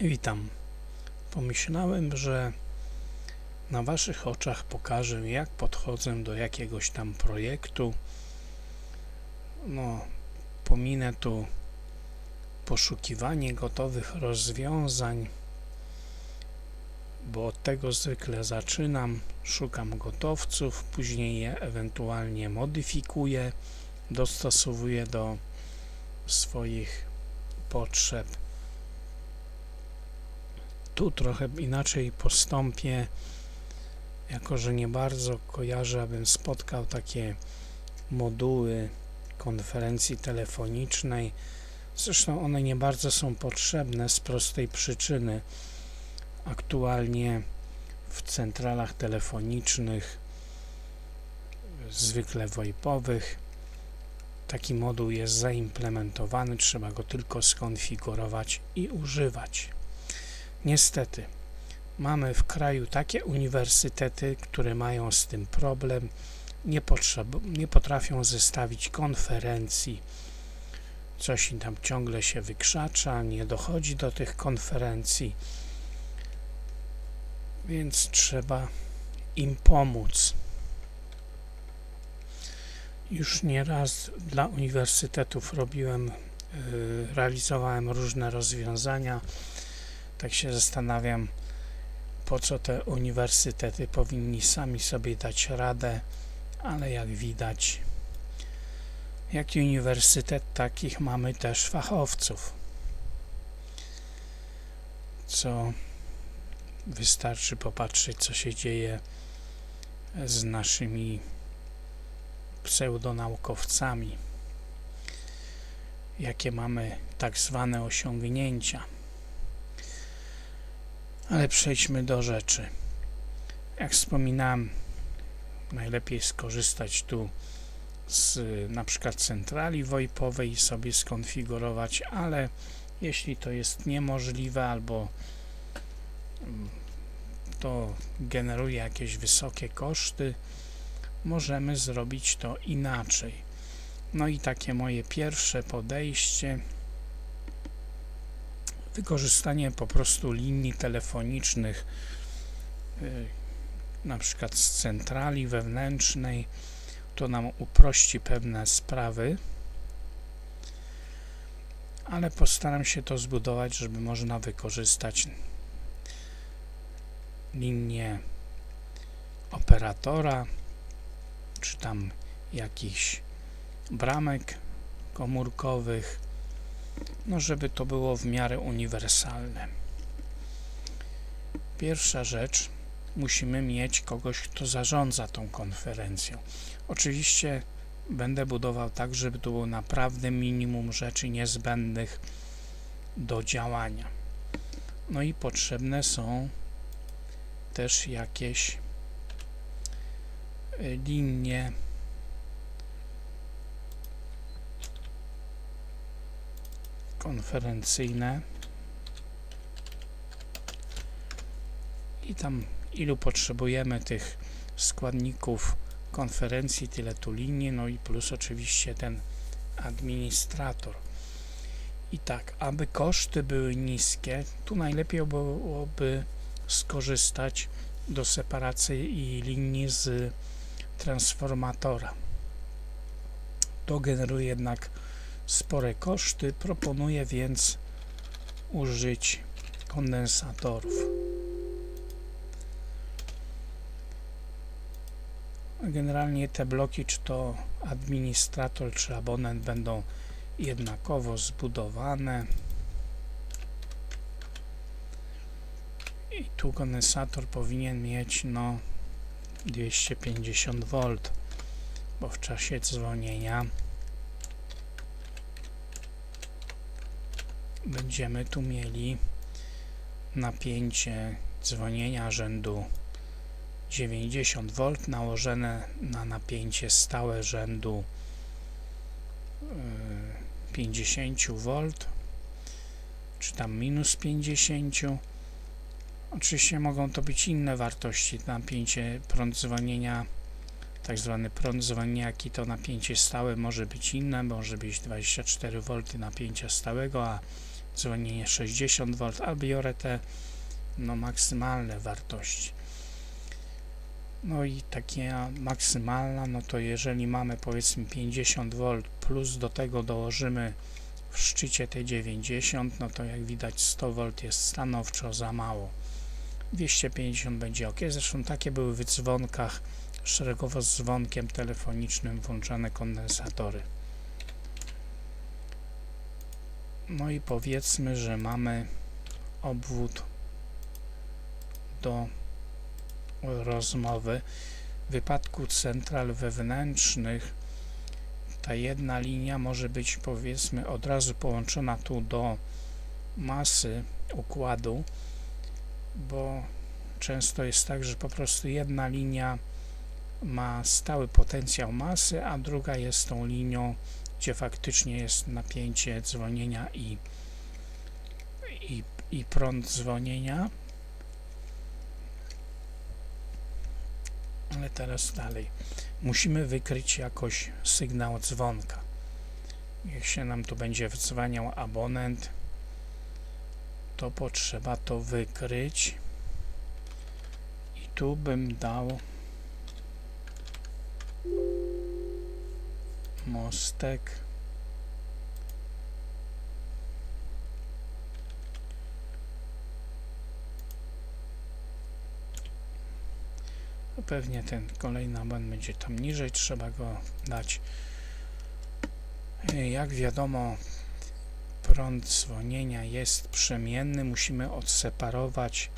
Witam. Pomyślałem, że na Waszych oczach pokażę, jak podchodzę do jakiegoś tam projektu. No, pominę tu poszukiwanie gotowych rozwiązań, bo od tego zwykle zaczynam. Szukam gotowców, później je ewentualnie modyfikuję, dostosowuję do swoich potrzeb. Tu trochę inaczej postąpię, jako że nie bardzo kojarzę, abym spotkał takie moduły konferencji telefonicznej. Zresztą one nie bardzo są potrzebne z prostej przyczyny. Aktualnie w centralach telefonicznych, zwykle VoIPowych, taki moduł jest zaimplementowany, trzeba go tylko skonfigurować i używać. Niestety, mamy w kraju takie uniwersytety, które mają z tym problem, nie, nie potrafią zestawić konferencji, coś im tam ciągle się wykrzacza, nie dochodzi do tych konferencji, więc trzeba im pomóc. Już nieraz dla uniwersytetów robiłem, y, realizowałem różne rozwiązania. Tak się zastanawiam, po co te uniwersytety powinni sami sobie dać radę, ale jak widać, jak uniwersytet, takich mamy też fachowców. Co wystarczy popatrzeć, co się dzieje z naszymi pseudonaukowcami, jakie mamy tak zwane osiągnięcia. Ale przejdźmy do rzeczy. Jak wspominałem, najlepiej skorzystać tu z na przykład centrali VoIPowej i sobie skonfigurować, ale jeśli to jest niemożliwe albo mm, to generuje jakieś wysokie koszty, możemy zrobić to inaczej. No i takie moje pierwsze podejście wykorzystanie po prostu linii telefonicznych y, na przykład z centrali wewnętrznej to nam uprości pewne sprawy. Ale postaram się to zbudować, żeby można wykorzystać linię operatora czy tam jakichś bramek komórkowych, no żeby to było w miarę uniwersalne. Pierwsza rzecz, musimy mieć kogoś, kto zarządza tą konferencją. Oczywiście będę budował tak, żeby to było naprawdę minimum rzeczy niezbędnych do działania. No i potrzebne są też jakieś y, linie konferencyjne i tam ilu potrzebujemy tych składników konferencji, tyle tu linii, no i plus oczywiście ten administrator. I tak, aby koszty były niskie, tu najlepiej byłoby skorzystać do separacji linii z transformatora. To generuje jednak spore koszty, proponuję więc użyć kondensatorów. Generalnie te bloki, czy to administrator, czy abonent będą jednakowo zbudowane. I tu kondensator powinien mieć no 250 V, bo w czasie dzwonienia będziemy tu mieli napięcie dzwonienia rzędu 90 V nałożone na napięcie stałe rzędu 50 V czy tam minus 50 oczywiście mogą to być inne wartości napięcie prąd dzwonienia tak zwany prąd dzwonienia jaki to napięcie stałe może być inne może być 24 V napięcia stałego a dzwonienie 60 V, a biorę te no, maksymalne wartości. No i takie maksymalna, no to jeżeli mamy powiedzmy 50 V plus do tego dołożymy w szczycie te 90, no to jak widać 100 V jest stanowczo za mało. 250 będzie ok. Zresztą takie były w dzwonkach szeregowo z dzwonkiem telefonicznym włączane kondensatory. No i powiedzmy, że mamy obwód do rozmowy. W wypadku central wewnętrznych ta jedna linia może być powiedzmy od razu połączona tu do masy układu, bo często jest tak, że po prostu jedna linia ma stały potencjał masy, a druga jest tą linią, gdzie faktycznie jest napięcie dzwonienia i, i, i prąd dzwonienia. Ale teraz dalej. Musimy wykryć jakoś sygnał dzwonka. Jak się nam tu będzie wdzwaniał abonent, to potrzeba to wykryć. I tu bym dał mostek. Pewnie ten kolejny abon będzie tam niżej trzeba go dać. Jak wiadomo prąd dzwonienia jest przemienny musimy odseparować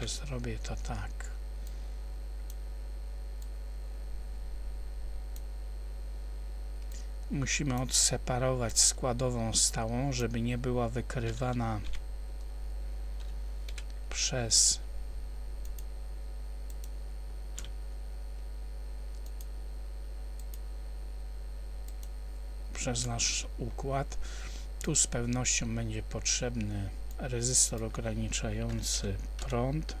Może zrobię to tak. Musimy odseparować składową stałą, żeby nie była wykrywana przez przez nasz układ. Tu z pewnością będzie potrzebny rezystor ograniczający prąd.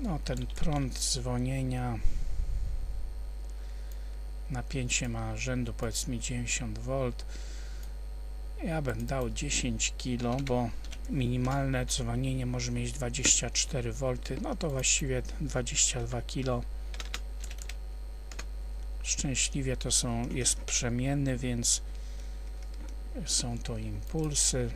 No ten prąd dzwonienia napięcie ma rzędu powiedzmy 90 V ja bym dał 10 kg bo minimalne dzwonienie może mieć 24 V no to właściwie 22 kg szczęśliwie to są, jest przemienny, więc są to impulsy.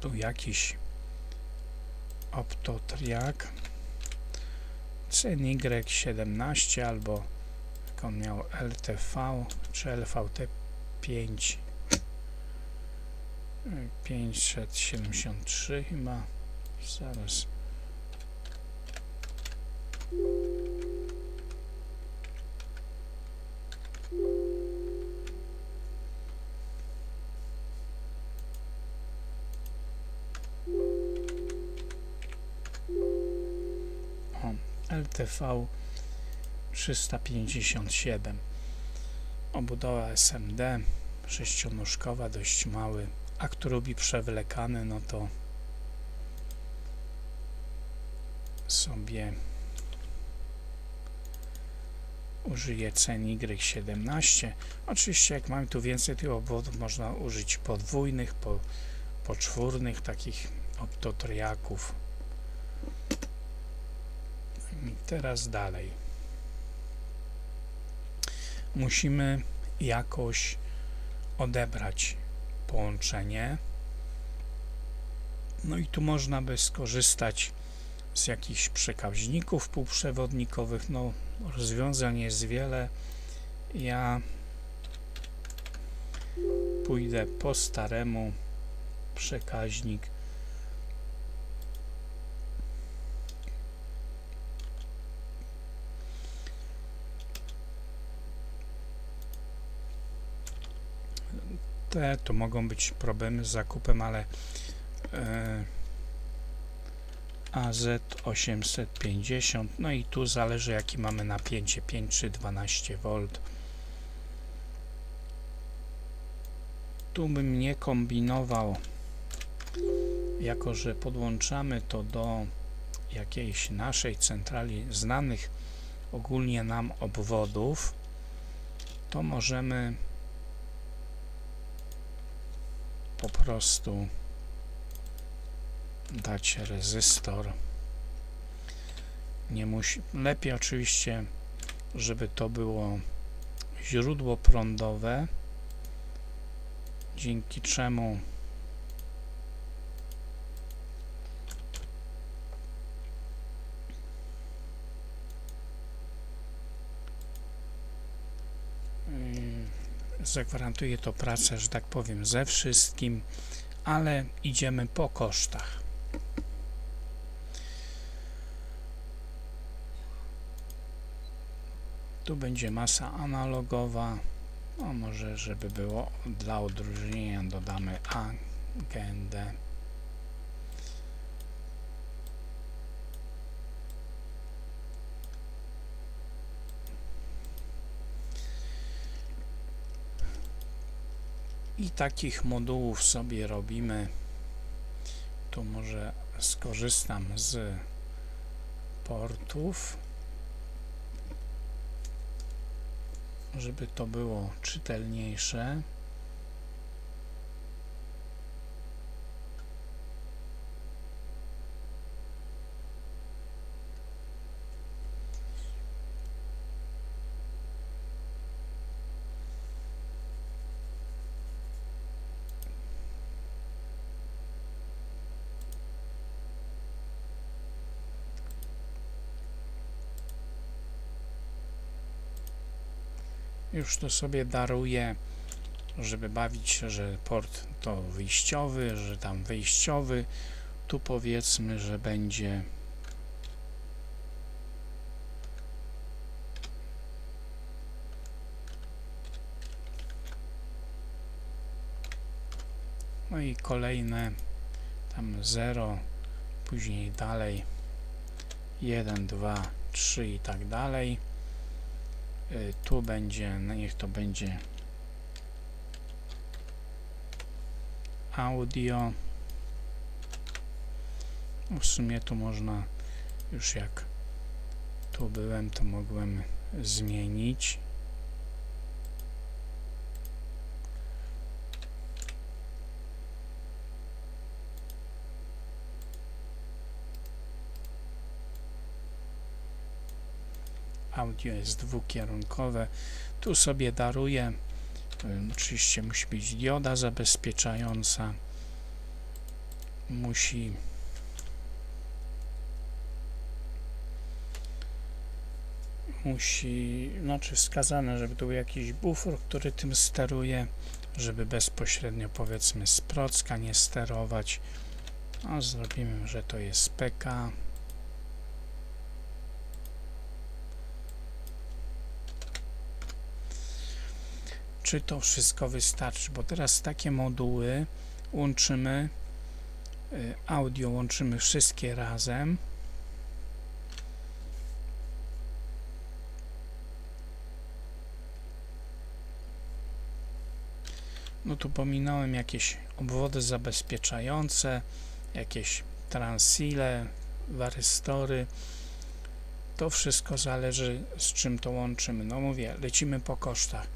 Tu jakiś optotriak CNY17 albo jak on miał LTV czy LVT 5 573 chyba. Zaraz. O, LTV 357 obudowa SMD sześcionóżkowa, dość mały akt lubi przewlekany, no to sobie użyję CNY17 oczywiście jak mamy tu więcej tych obwodów można użyć podwójnych, po, poczwórnych takich optotriaków. I teraz dalej musimy jakoś odebrać połączenie. No i tu można by skorzystać z jakichś przekaźników półprzewodnikowych. No, rozwiązań jest wiele. Ja pójdę po staremu przekaźnik to mogą być problemy z zakupem, ale e, AZ850, no i tu zależy jaki mamy napięcie, 5 czy 12 V. Tu bym nie kombinował, jako że podłączamy to do jakiejś naszej centrali znanych ogólnie nam obwodów, to możemy po prostu dać rezystor. Nie musi, lepiej oczywiście, żeby to było źródło prądowe, dzięki czemu zagwarantuje to pracę, że tak powiem, ze wszystkim, ale idziemy po kosztach. Tu będzie masa analogowa. No może, żeby było dla odróżnienia, dodamy agendę. I takich modułów sobie robimy. Tu może skorzystam z portów, żeby to było czytelniejsze. Już to sobie daruję, żeby bawić się, że port to wyjściowy, że tam wyjściowy. Tu powiedzmy, że będzie No i kolejne tam 0, później dalej 1, 2, 3 i tak dalej. Y, tu będzie, no niech to będzie audio. W sumie tu można już jak tu byłem, to mogłem zmienić. Audio jest dwukierunkowe. Tu sobie daruję. Oczywiście musi być dioda zabezpieczająca. Musi musi, znaczy wskazane, żeby to był jakiś bufor, który tym steruje, żeby bezpośrednio powiedzmy z procka nie sterować. No, zrobimy, że to jest PK. Czy to wszystko wystarczy, bo teraz takie moduły łączymy, y, audio łączymy wszystkie razem. No tu pominąłem jakieś obwody zabezpieczające, jakieś transile, warystory. To wszystko zależy z czym to łączymy. No mówię, lecimy po kosztach.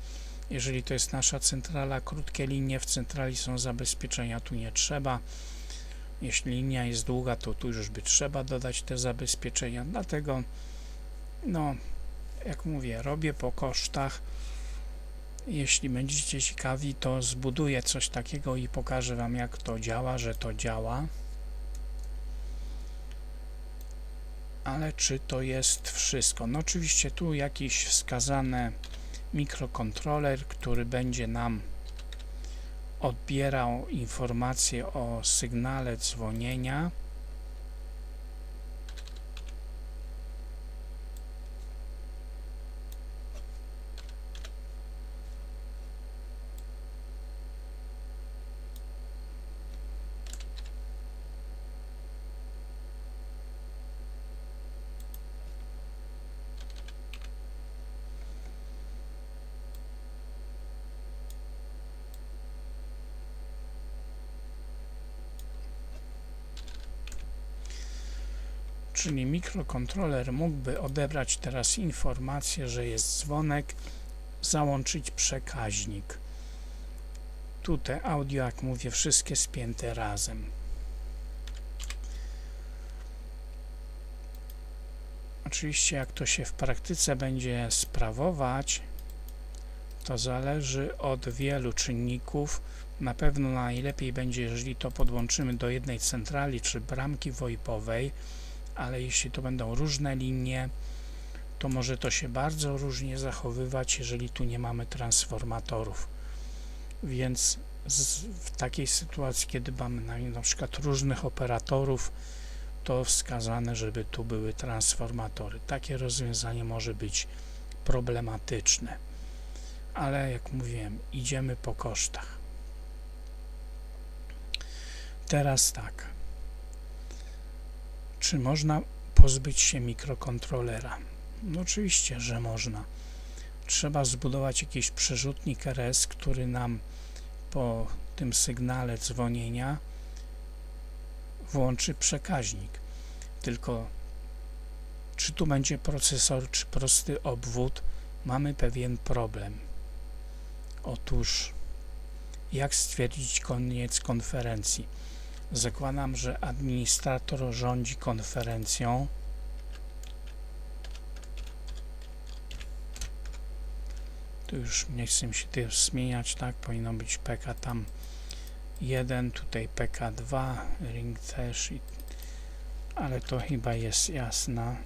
Jeżeli to jest nasza centrala, krótkie linie w centrali są zabezpieczenia, tu nie trzeba. Jeśli linia jest długa, to tu już by trzeba dodać te zabezpieczenia. Dlatego, no, jak mówię, robię po kosztach. Jeśli będziecie ciekawi, to zbuduję coś takiego i pokażę Wam, jak to działa, że to działa. Ale czy to jest wszystko? No oczywiście tu jakieś wskazane mikrokontroler, który będzie nam odbierał informacje o sygnale dzwonienia. Czyli mikrokontroler mógłby odebrać teraz informację, że jest dzwonek, załączyć przekaźnik. Tu te audio, jak mówię, wszystkie spięte razem. Oczywiście, jak to się w praktyce będzie sprawować, to zależy od wielu czynników. Na pewno najlepiej będzie, jeżeli to podłączymy do jednej centrali czy bramki VoIPowej, ale jeśli to będą różne linie, to może to się bardzo różnie zachowywać, jeżeli tu nie mamy transformatorów. Więc z, w takiej sytuacji, kiedy mamy na, na przykład różnych operatorów, to wskazane, żeby tu były transformatory. Takie rozwiązanie może być problematyczne. Ale jak mówiłem, idziemy po kosztach. Teraz tak. Czy można pozbyć się mikrokontrolera? No oczywiście, że można. Trzeba zbudować jakiś przerzutnik RS, który nam po tym sygnale dzwonienia włączy przekaźnik. Tylko czy tu będzie procesor, czy prosty obwód, mamy pewien problem. Otóż, jak stwierdzić koniec konferencji? Zakładam, że administrator rządzi konferencją. Tu już nie chcę się tym zmieniać, tak? Powinno być PK tam 1, tutaj PK2, ring też, i, ale to chyba jest jasna.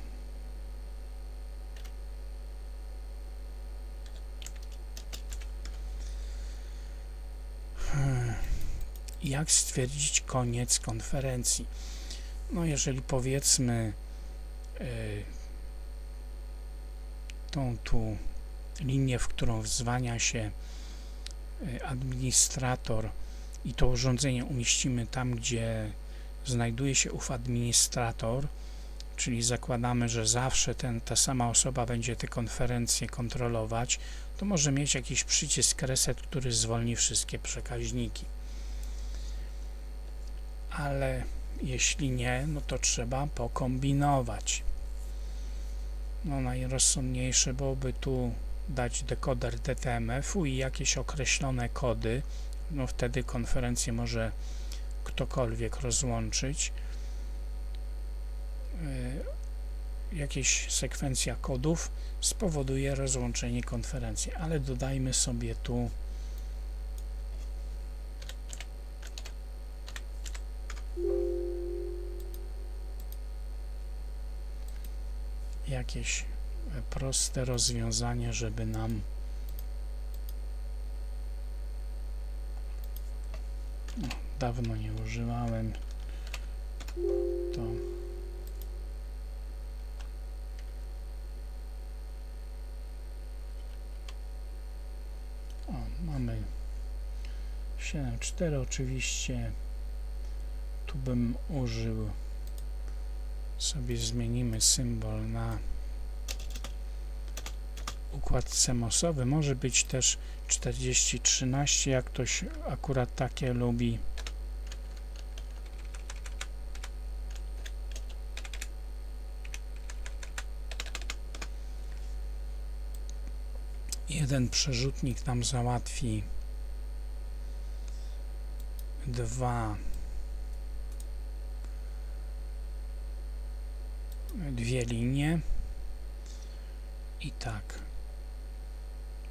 Jak stwierdzić koniec konferencji? No jeżeli powiedzmy yy, tą tu linię, w którą wzwania się y, administrator i to urządzenie umieścimy tam, gdzie znajduje się ów administrator, czyli zakładamy, że zawsze ten, ta sama osoba będzie te konferencje kontrolować, to może mieć jakiś przycisk reset, który zwolni wszystkie przekaźniki. Ale jeśli nie, no to trzeba pokombinować. No najrozsądniejsze byłoby tu dać dekoder DTMF-u i jakieś określone kody, no wtedy konferencję może ktokolwiek rozłączyć. Yy, jakieś sekwencja kodów spowoduje rozłączenie konferencji, ale dodajmy sobie tu jakieś proste rozwiązanie, żeby nam no, dawno nie używałem to o, mamy 7.4 oczywiście tu bym użył sobie zmienimy symbol na układ CMOS-owy. Może być też 4013, jak ktoś akurat takie lubi. Jeden przerzutnik nam załatwi dwa dwie linie i tak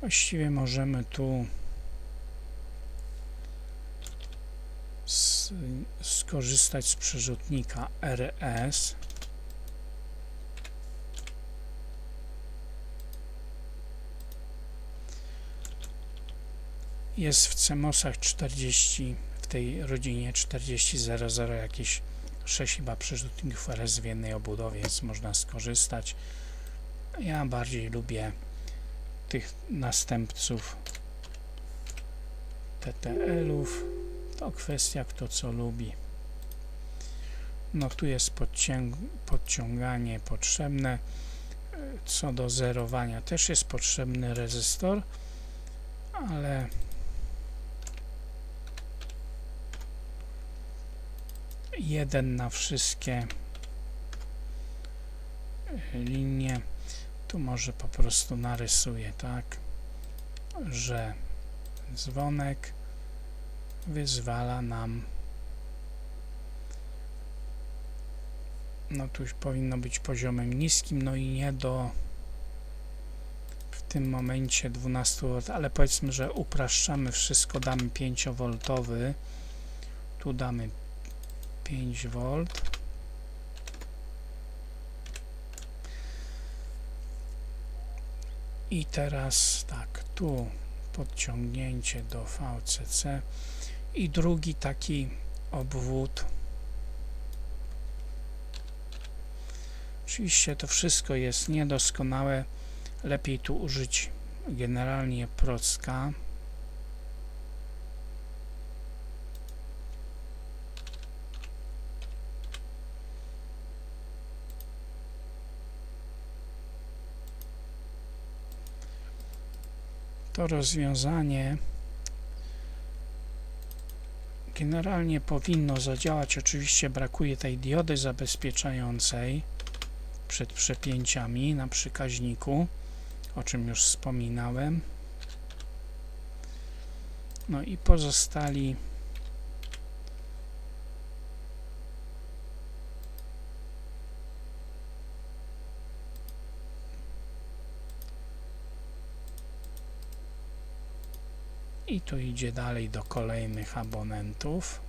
Właściwie możemy tu z, skorzystać z przerzutnika RS. Jest w CMOSach 40, w tej rodzinie 4000 jakieś 6 chyba przerzutników RS w jednej obudowie, więc można skorzystać. Ja bardziej lubię tych następców TTL-ów. To kwestia kto co lubi. No tu jest podciąganie potrzebne. Co do zerowania też jest potrzebny rezystor, ale jeden na wszystkie linię. Tu może po prostu narysuję tak, że dzwonek wyzwala nam no tu już powinno być poziomem niskim, no i nie do w tym momencie 12 V, ale powiedzmy, że upraszczamy wszystko, damy 5V, tu damy 5V. I teraz tak, tu podciągnięcie do VCC i drugi taki obwód. Oczywiście to wszystko jest niedoskonałe. Lepiej tu użyć generalnie procka. To rozwiązanie generalnie powinno zadziałać. Oczywiście brakuje tej diody zabezpieczającej przed przepięciami na przykaźniku, o czym już wspominałem. No i pozostali i tu idzie dalej do kolejnych abonentów.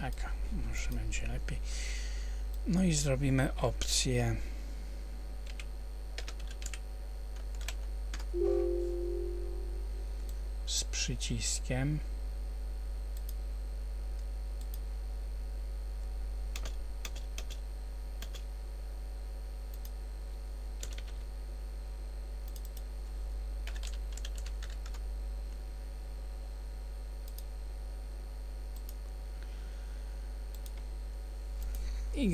Tak, może będzie lepiej. No i zrobimy opcję z przyciskiem.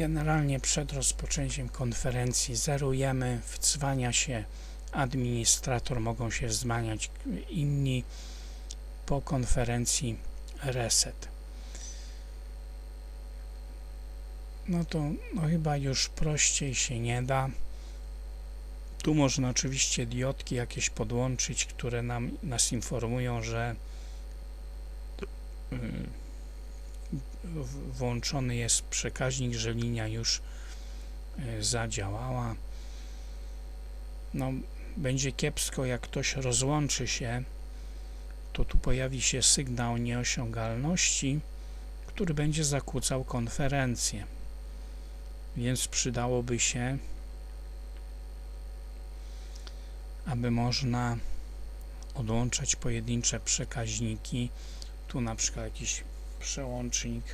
Generalnie przed rozpoczęciem konferencji zerujemy, wdzwania się administrator, mogą się wzmaniać inni po konferencji reset. No to no chyba już prościej się nie da. Tu można oczywiście diodki jakieś podłączyć, które nam, nas informują, że yy, włączony jest przekaźnik, że linia już e, zadziałała. No, będzie kiepsko, jak ktoś rozłączy się, to tu pojawi się sygnał nieosiągalności, który będzie zakłócał konferencję. Więc przydałoby się, aby można odłączać pojedyncze przekaźniki. Tu na przykład jakiś przełącznik